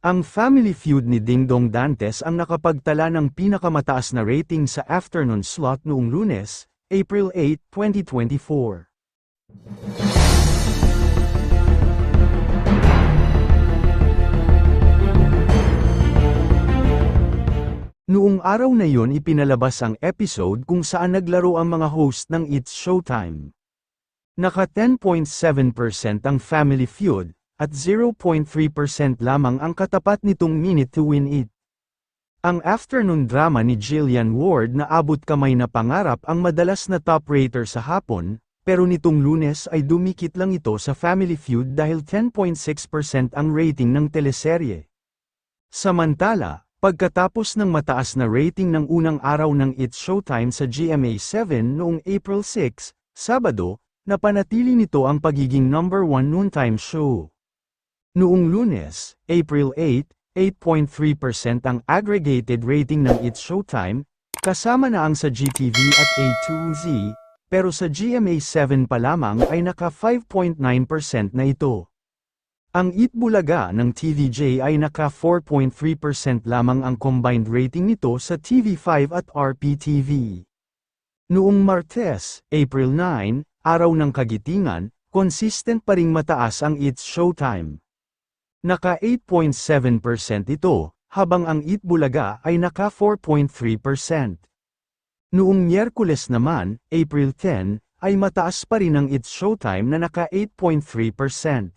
Ang Family Feud ni Dingdong Dantes ang nakapagtala ng pinakamataas na rating sa afternoon slot noong lunes, April 8, 2024. Noong araw na yon ipinalabas ang episode kung saan naglaro ang mga host ng It's Showtime. Naka 10.7% ang Family Feud, at 0.3% lamang ang katapat nitong Minute to Win It. Ang afternoon drama ni Jillian Ward na abot kamay na pangarap ang madalas na top rater sa hapon, pero nitong lunes ay dumikit lang ito sa Family Feud dahil 10.6% ang rating ng teleserye. Samantala, pagkatapos ng mataas na rating ng unang araw ng It's Showtime sa GMA7 noong April 6, Sabado, napanatili nito ang pagiging number 1 noontime show. Noong lunes, April 8, 8.3% ang aggregated rating ng It's Showtime, kasama na ang sa GTV at A2Z, pero sa GMA7 pa lamang ay naka 5.9% na ito. Ang Eat Bulaga ng TVJ ay naka 4.3% lamang ang combined rating nito sa TV5 at RPTV. Noong Martes, April 9, araw ng kagitingan, consistent pa ring mataas ang It's Showtime. Naka 8.7% ito, habang ang Eat Bulaga ay naka 4.3%. Noong Miyerkules naman, April 10, ay mataas pa rin ang It's Showtime na naka 8.3%.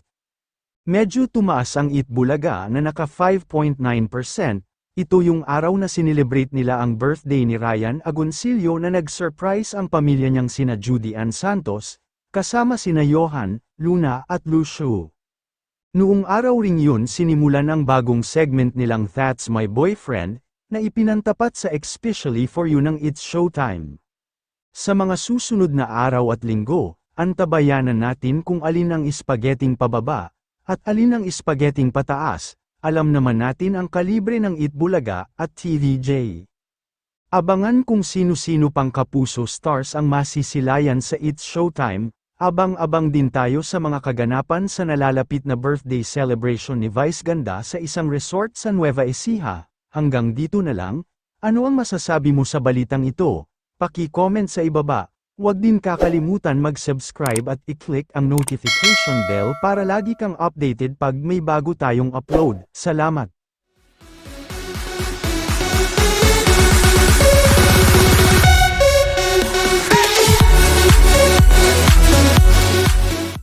Medyo tumaas ang Eat Bulaga na naka 5.9%, ito yung araw na sinelebrate nila ang birthday ni Ryan Agoncillo na nag-surprise ang pamilya niyang sina Judy Ann Santos, kasama sina Johan, Luna at Lucio. Noong araw ring yun sinimulan ang bagong segment nilang That's My Boyfriend, na ipinantapat sa Especially For You ng It's Showtime. Sa mga susunod na araw at linggo, antabayanan natin kung alin ang ispageting pababa, at alin ang ispageting pataas, alam naman natin ang kalibre ng Itbulaga at TVJ. Abangan kung sino-sino pang kapuso stars ang masisilayan sa It's Showtime, abang-abang din tayo sa mga kaganapan sa nalalapit na birthday celebration ni Vice Ganda sa isang resort sa Nueva Ecija. Hanggang dito na lang, ano ang masasabi mo sa balitang ito? Paki-comment sa ibaba. Huwag din kakalimutan mag-subscribe at i-click ang notification bell para lagi kang updated pag may bago tayong upload. Salamat!